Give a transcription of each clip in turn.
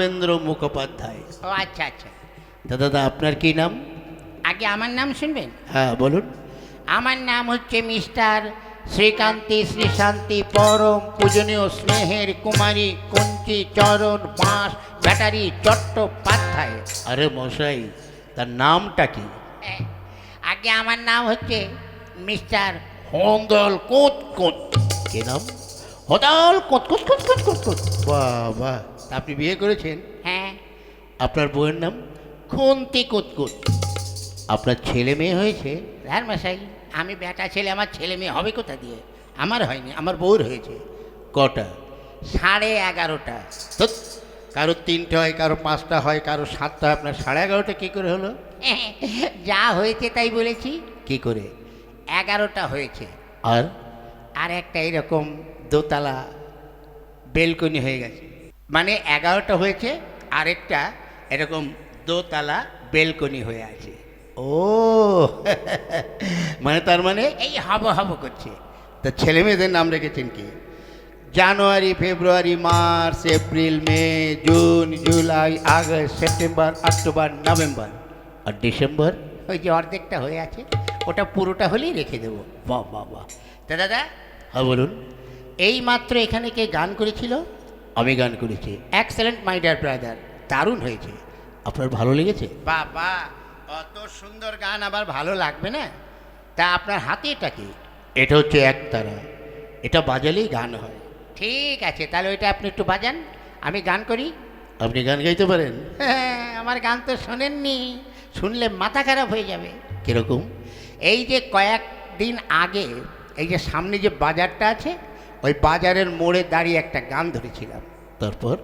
উপেন্দ্র মুখোপাধ্যায়। ও আচ্ছা আচ্ছা। তা দাদা আপনার কি নাম? আগে আমার নাম শুনবেন? হ্যাঁ বলুন। আমার নাম হচ্ছে মিস্টার শ্রীকান্তি শ্রীশান্তি পরম পূজনীয় স্নেহের কুমারী কুঞ্চি চরণ বাঁশ ব্যাটারি চট্টোপাধ্যায়। আরে মশাই তার নামটা কি? আগে আমার নাম হচ্ছে মিস্টার হন্দল কোত কোত কি নাম? হদল কোত কোত কোত কোত কোত কোত। বাহ বাহ তা আপনি বিয়ে করেছেন? হ্যাঁ। আপনার বউয়ের নাম? খুন্তি কুতকুত আপনার ছেলে মেয়ে হয়েছে? রার মশাই আমি বেটা ছেলে আমার ছেলে মেয়ে হবে কোথা দিয়ে? আমার হয়নি আমার বউর হয়েছে। কটা? সাড়ে এগারোটা। তো কারও তিনটে হয় কারও পাঁচটা হয় কারও সাতটা হয়, আপনার সাড়ে এগারোটা কী করে হলো? যা হয়েছে তাই বলেছি। কি করে? এগারোটা হয়েছে। আর? আর একটা এরকম দোতলা বেলকনি হয়ে গেছে। মানে এগারোটা হয়েছে, আরেকটা এরকম দোতলা বেলকনি হয়ে আছে। ও মানে তার মানে এই হব হব করছে। তা ছেলে মেয়েদের নাম রেখেছেন কি? January, February, March, April, May, June, July, August, September, October, November আর ডিসেম্বর? ওই যে অর্ধেকটা হয়ে আছে, ওটা পুরোটা হলেই রেখে দেবো। বাহ বাহ বাহ। তা দাদা হ্যাঁ বলুন। এই মাত্র এখানে কে গান করেছিল? আমি গান করেছি। এক্সেলেন্ট মাই ডিয়ার ব্রাদার দারুণ হয়েছে। আপনার ভালো লেগেছে? বাবা অত সুন্দর গান আবার ভালো লাগবে না? তা আপনার হাতে এটা কি? এটা হচ্ছে একতারা এটা বাজালেই গান হয়। ঠিক আছে তাহলে ওইটা আপনি একটু বাজান। আমি গান করি? আপনি গান গাইতে পারেন? হ্যাঁ, আমার গান তো শোনেননি। শুনলে মাথা খারাপ হয়ে যাবে। কীরকম? এই যে কয়েকদিন আগে এই যে সামনে যে বাজারটা আছে ওই বাজারের মোড়ে দাঁড়িয়ে একটা গান ধরেছিলাম। তারপর?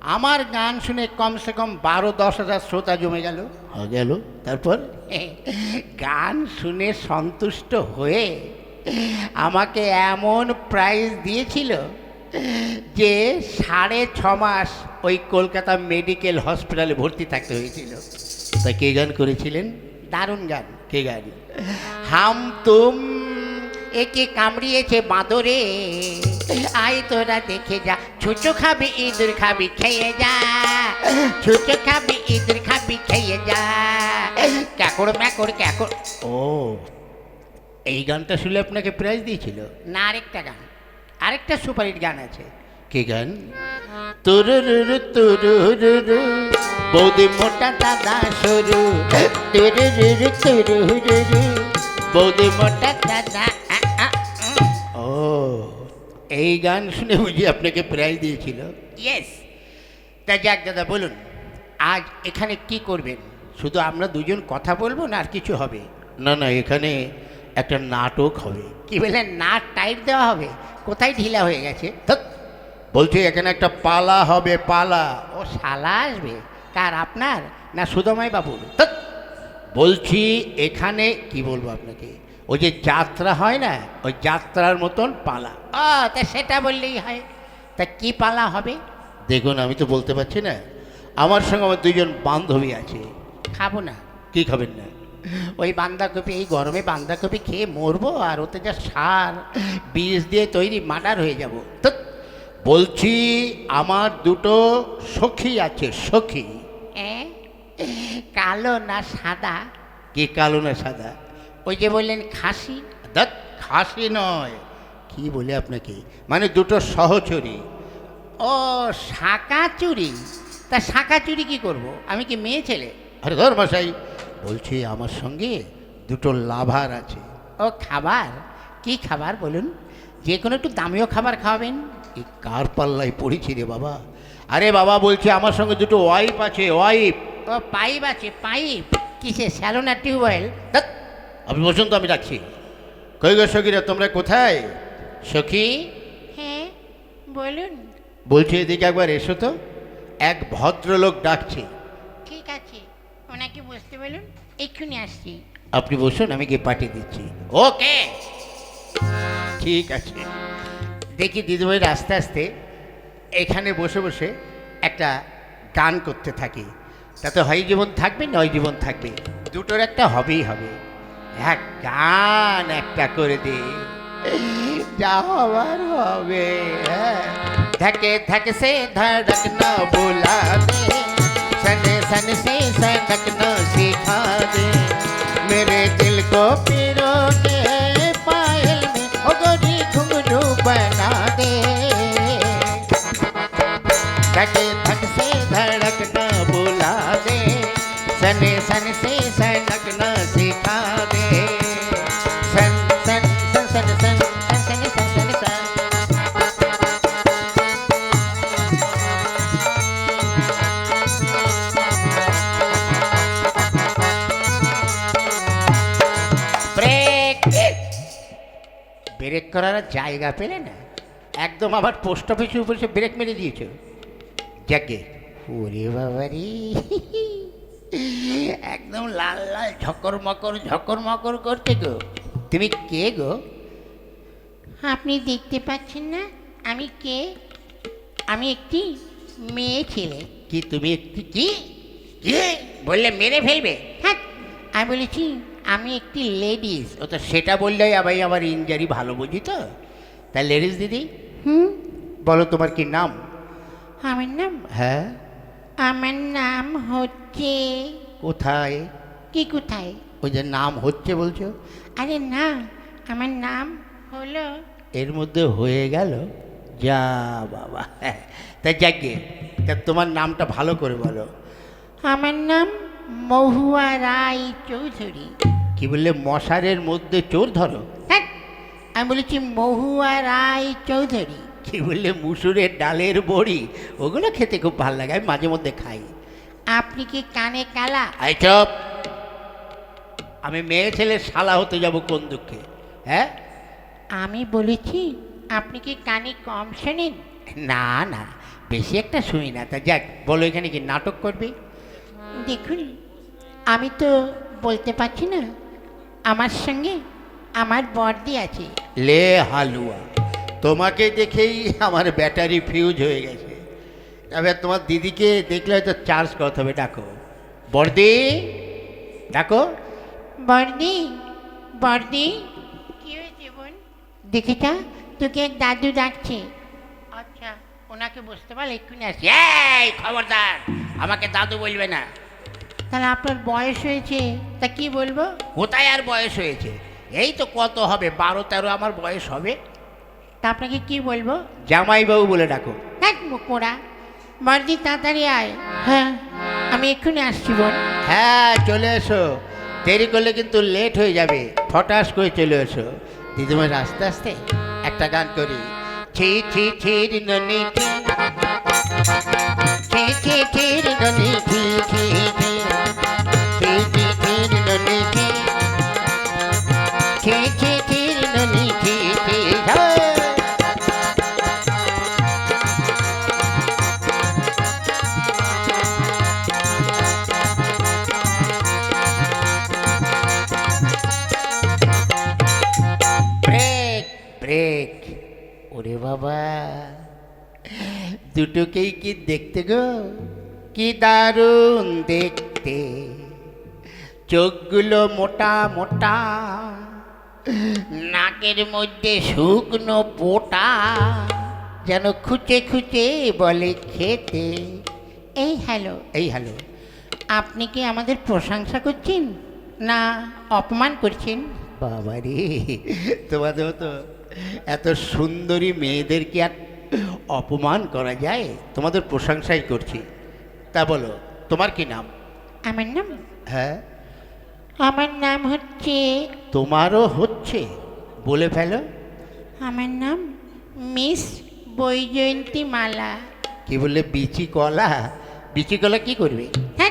আমার গান শুনে কমসে কম বারো দশ হাজার শ্রোতা জমে গেল। গেল। তারপর? গান শুনে সন্তুষ্ট হয়ে আমাকে এমন প্রাইজ দিয়েছিল যে সাড়ে ছ মাস ওই কলকাতা মেডিকেল হসপিটালে ভর্তি থাকতে হয়েছিল। তা কে গান করেছিলেন? দারুণ গান। কে গান? হাম তুম একে কামড়িয়েছে বাঁদরে। আয় তোরা দেখে যা ছুচো খাবি ইঁদুর খাবি খেয়ে যা। ছুচো খাবি ইঁদুর খাবি খেয়ে যা। ক্যাকড় ম্যাকড় ক্যাকড়। ও এই গানটা শুনে আপনাকে প্রাইজ দিয়েছিল? না আরেকটা গান। আরেকটা সুপারহিট গান আছে। কে গান? তুরুরুরু তুরুরুরু বৌদি মোটা দাদা সরু। তুরুরুরু তুরুরুরু বৌদি মোটা দাদা এই গান শুনে বুঝি আপনাকে প্রাইজ দিয়েছিল। ইয়েস তা যাক দাদা বলুন আজ এখানে কি করবেন? শুধু আমরা দুজন কথা বলব না আর কিছু হবে? না না এখানে একটা নাটক হবে। কি বললেন? নাট টাইট দেওয়া হবে? কোথায় ঢিলা হয়ে গেছে? বলছি এখানে একটা পালা হবে পালা। ও শালা আসবে? কার আপনার? না সুদমাই বাবুর? বলছি এখানে কি বলব আপনাকে? ওই যে যাত্রা হয় না ওই যাত্রার মতন পালা। ও তা সেটা বললেই হয়। তা কি পালা হবে? দেখুন আমি তো বলতে পারছি না। আমার সঙ্গে আমার দুজন বান্ধবী আছে। খাব না। কি খাবেন না? ওই বাঁধাকপি এই গরমে বাঁধাকপি খেয়ে মরবো আর ওতে যা সার বীজ দিয়ে তৈরি মার্ডার হয়ে যাব। তো বলছি আমার দুটো সখী আছে সখী। কালো না সাদা? কি কালো না সাদা? ওই যে বললেন খাসি? দাঁত খাসি নয়। কি বলে আপনাকে? মানে দুটো সহচুরি। ও শাঁকা চুরি তা শাঁকা চুরি কি করব? আমি কি মেয়ে ছেলে? আরে ধর মশাই বলছি আমার সঙ্গে দুটো লাভার আছে। ও খাবার? কি খাবার বলুন? যে কোনো একটু দামিও খাবার খাওয়াবেন। এই কার পাল্লায় পড়েছি রে বাবা? আরে বাবা বলছি আমার সঙ্গে দুটো ওয়াইফ আছে ওয়াইফ ও পাইপ আছে পাইপ। কিসে স্যালোনা টিউবওয়েল? আপনি বসুন তো আমি রাখছি কই গো সখীরা তোমরা কোথায়? সখী? হ্যাঁ বলুন। বলছি এদিকে একবার এসো তো। এক ভদ্রলোক ডাকছে। ঠিক আছে ওনাকে বসতে বলুন এক্ষুনি আসছি। আপনি বসুন আমি গিয়ে পাঠিয়ে দিচ্ছি। ওকে। ঠিক আছে। দেখি দিদিভাই আস্তে আস্তে এখানে বসে বসে একটা গান করতে থাকি। তাতে হয় জীবন থাকবে নয় জীবন থাকবে দুটোর একটা হবেই হবে। এক গান একটা করে দে যা হবার হবে হ্যাঁ धके धक से धड़क न बुला दे सन सन से सनक न सिखा दे मेरे दिल को पिरो के पायल में ओ गोरी घुंघरू बना दे धके धक से धड़क न बुला दे सन सन से सनक করার জায়গা পেলে না একদম আবার পোস্ট অফিসের উপরে সে ব্রেক মেরে দিয়েছ। যাকে? ওরে বাবারি একদম লাল লাল ঝকর মকর ঝকর মকর করছে গো। তুমি কে গো? আপনি দেখতে পাচ্ছেন না আমি কে? আমি একটি মেয়ে ছেলে। কি তুমি একটি কি? কি? বললে মেরে ফেলবে? হ্যাঁ আমি বলেছি আমি একটি লেডিস ও তো সেটা বললেই আবার আমার ইঞ্জারি ভালো বুঝি তো? তা লেডিস দিদি? হুম? বলো তোমার কি নাম? আমার নাম হ্যাঁ? আমার নাম হচ্ছে কোথায়? কি কোথায়? ওই যে নাম হচ্ছে বলছো? আরে না আমার নাম হলো এর মধ্যে হয়ে গেল? যা বাবা তা যাকে তা তোমার নামটা ভালো করে বলো। আমার নাম মহুয়া রায় চৌধুরী। কি বললে মশারের মধ্যে চোর ধরো। হ্যাঁ আমি বলেছি মহুয়া রায় চৌধুরী। কি বললে মুসুরের ডালের বড়ি ওগুলো খেতে খুব ভালো লাগে আমি মাঝে মধ্যে খাই। আপনি কি কানে কালা? চপ। আমি মেয়ে ছেলে শালা হতে যাব কোন দুঃখে হ্যাঁ? আমি বলেছি আপনি কি কানে কম শোনেন? না না বেশি একটা শুনি না। তা যাক বলো এখানে কি নাটক করবে? দেখুন আমি তো বলতে পারছি না। আমার সঙ্গে আমার বর্দি আছে। লে হালুয়া তোমাকে দেখেই আমার ব্যাটারি ফিউজ হয়ে গেছে। তবে তোমার দিদিকে দেখলে হয়তো চার্জ করতে হবে ডাকো। বর্দি ডাকো। বর্দি বর্দি কি হয়েছে বোন? দেখেছা তোকে এক দাদু ডাকছে। আচ্ছা ওনাকে বুঝতে পারলে এক্ষুনি আসি। এই খবরদার আমাকে দাদু বলবে না। তাহলে আপনার বয়স হয়েছে তা কি বলব? কোথায় আর বয়স হয়েছে? এই তো কত হবে বারো তেরো আমার বয়স হবে। তা আপনাকে কি বলব? জামাইবাবু বলে ডাকো। এক মুখোড়া বর্দি তাড়াতাড়ি আয়। হ্যাঁ আমি এক্ষুনি আসছি বোন। হ্যাঁ চলে এসো। দেরি করলে কিন্তু লেট হয়ে যাবে। ফটাস করে চলে এসো। দিদিমার আস্তে আস্তে একটা গান করি। ছি ছি ছির ননি ছি ছি ছি ছি দুটোকেই কি দেখতে গো? কি দারুণ দেখতে। চোখগুলো মোটা মোটা, নাকের মধ্যে শুকনো পোটা, যেন খুঁচে খুঁচে বলে খেতে। এই হ্যালো এই হ্যালো, আপনি কি আমাদের প্রশংসা করছেন? না, অপমান করছেন? বাবা রে তোমাদের তো এত সুন্দরী মেয়েদের কি আর অপমান করা যায়? তোমাদের প্রশংসাই করছি। তা বলো তোমার কি নাম? আমার নাম? হ্যাঁ। আমার নাম হচ্ছে তোমারও হচ্ছে? বলে ফেলো। আমার নাম মিস বৈজয়ন্তী মালা কি বললে? বিচি কলা? বিচি কলা কি করবে? হ্যাঁ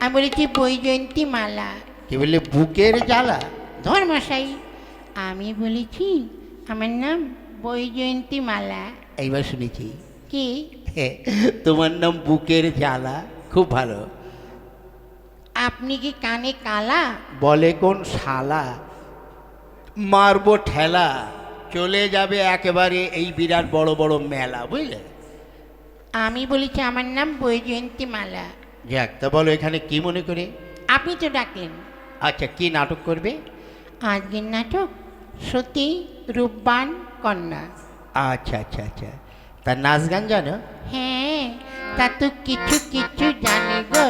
আমি বলেছি বৈজয়ন্তী মালা কি বললে? বুকের জ্বালা? ধর্মশাই আমি বলেছি আমার নাম বৈজয়ন্তী মালা এইবার শুনেছি। কি? তোমার নাম বুকের জ্বালা খুব ভালো। আপনি কি কানে কালা? বলে কোন শালা? মারবো ঠেলা চলে যাবে একেবারে এই বিরাট বড় বড় মেলা বুঝলে? আমি বলেছি আমার নাম বৈজয়ন্তী মালা। যাক তা বলো এখানে কি মনে করে? আপনি তো ডাকলেন। আচ্ছা কি নাটক করবে? আজকের নাটক সতী রূপবান কন্যা। আচ্ছা আচ্ছা আচ্ছা। তা নাচ গান জানো? হ্যাঁ তা তো কিছু কিছু জানি গো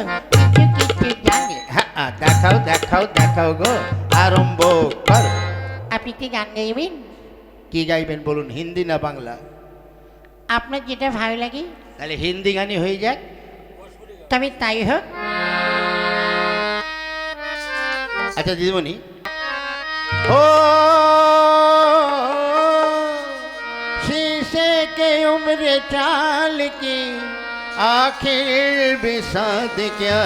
কিছু কিছু জানি। হ্যাঁ দেখাও দেখাও দেখাও গো আরম্ভ কর। আপনি কি গান গাইবেন? কি গাইবেন বলুন হিন্দি না বাংলা? আপনার যেটা ভালো লাগে। তাহলে হিন্দি গানই হয়ে যাক। তবে তাই হোক। আচ্ছা দিদিমণি। ও उम्र चाल की आखिर भी बिसाद क्या?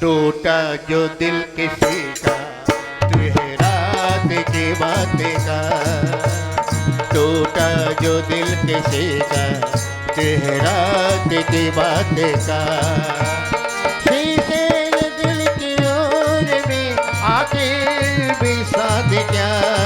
टूटा जो दिल किसी का रात की बात का। टूटा जो दिल किसी का रात की बात का। दिल की ओर में आखिर भी साथ क्या?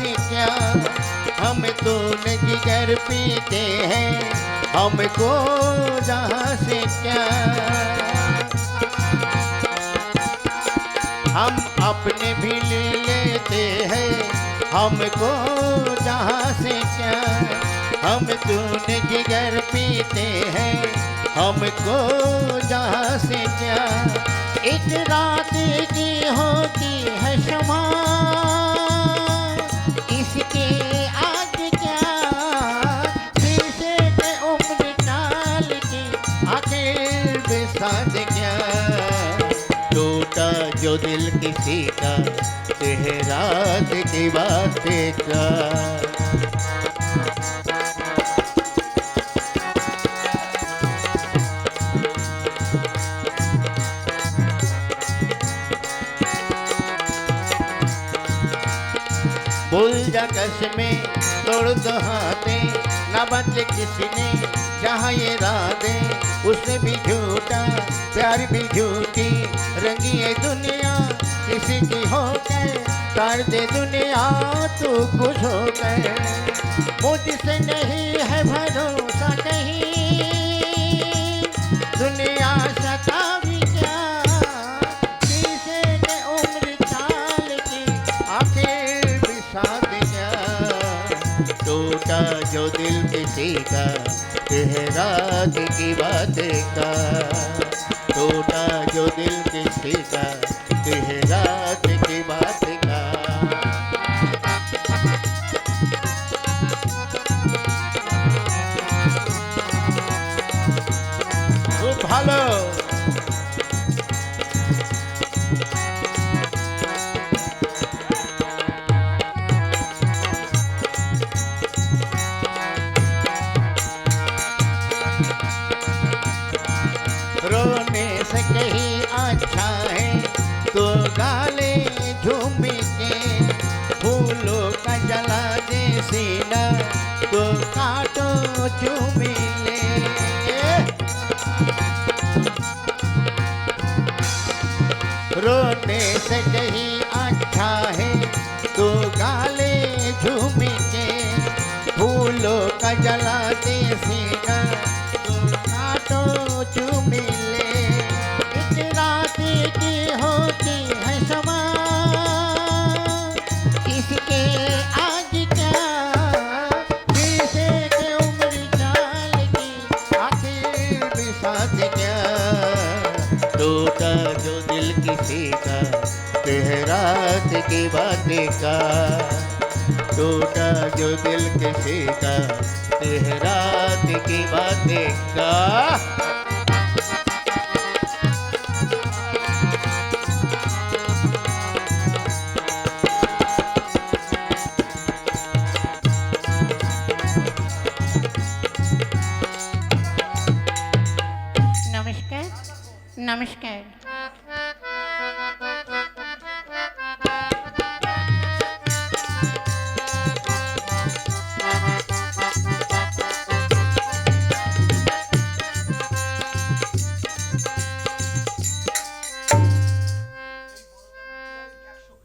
क्या हम तो जिगर पीते हैं, हमको जहाँ से क्या। हम अपने भी ले लेते हैं, हमको जहाँ से क्या। हम तूने जिगर पीते हैं, हमको जहाँ से क्या। एक रात दिल किसी का रात की बात का। भूल जा में तोड़ दो हाथे न बदले किसी ने जहाँ ये राधे उसने भी झूठा, प्यार भी झूठी। रंगी दुनिया किसी की हो गए तार दे दुनिया, तू खुश हो गए मुझसे नहीं है भरोसा कहीं, दुनिया सता भी क्या? शीशे के उम्र की आखिर विषाद क्या? टूटा जो दिल किसी का रात की बात का। टूटा जो दिल किसी का कहेगा की बात का ভালো काटो रोने से कहीं का। टूटा जो दिल किसी का रात की बातें का। नमस्कार नमस्कार।